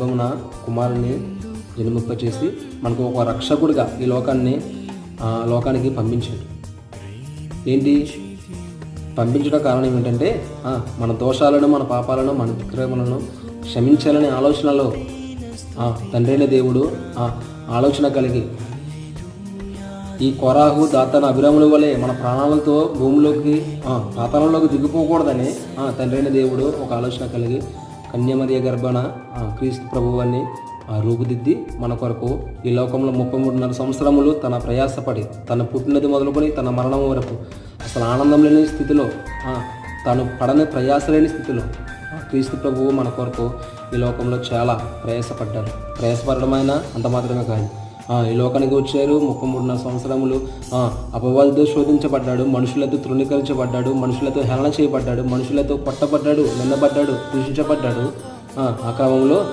గర్భమున కుమారుని జన్మింపచేసి మనకు ఒక రక్షకుడిగా ఈ లోకాన్ని లోకానికి పంపించాడు. ఏంటి? పంపించడం కారణం ఏమిటంటే మన దోషాలను మన పాపాలను మన విక్రమలను క్షమించాలనే ఆలోచనలో తండ్రైన దేవుడు ఆ ఆలోచన కలిగి ఈ కొరాహు దాతన అభిరాముల వలె మన ప్రాణాలతో భూమిలోకి ఆ, పాతాళంలోకి దిగిపోకూడదని ఆ, తండ్రైన దేవుడు ఒక ఆలోచన కలిగి కన్యమరియ గర్భణ ఆ, క్రీస్తు ప్రభువాన్ని ఆ, రూపుదిద్ది మన కొరకు ఈ లోకంలో ముప్పై మూడున్నర సంవత్సరములు తన ప్రయాసపడి తన పుట్టినది మొదలుకొని తన మరణం వరకు అసలు ఆనందం లేని స్థితిలో తను పడని ప్రయాస లేని స్థితిలో క్రీస్తు ప్రభువు మన కొరకు ఈ లోకంలో చాలా ప్రయాసపడ్డారు. ప్రయాసపడమైన అంత మాత్రమే కాదు. ఈ లోకానికి వచ్చారు. ముప్పై మూడున్నర సంవత్సరములు. ఆ, అపవాదితో శోధించబడ్డాడు. మనుషులతో తృణీకరించబడ్డాడు. మనుషులతో హేళన చేయబడ్డాడు. మనుషులతో పట్టబడ్డాడు నిన్నబడ్డాడు దూషించబడ్డాడు. ఆ క్రమంలో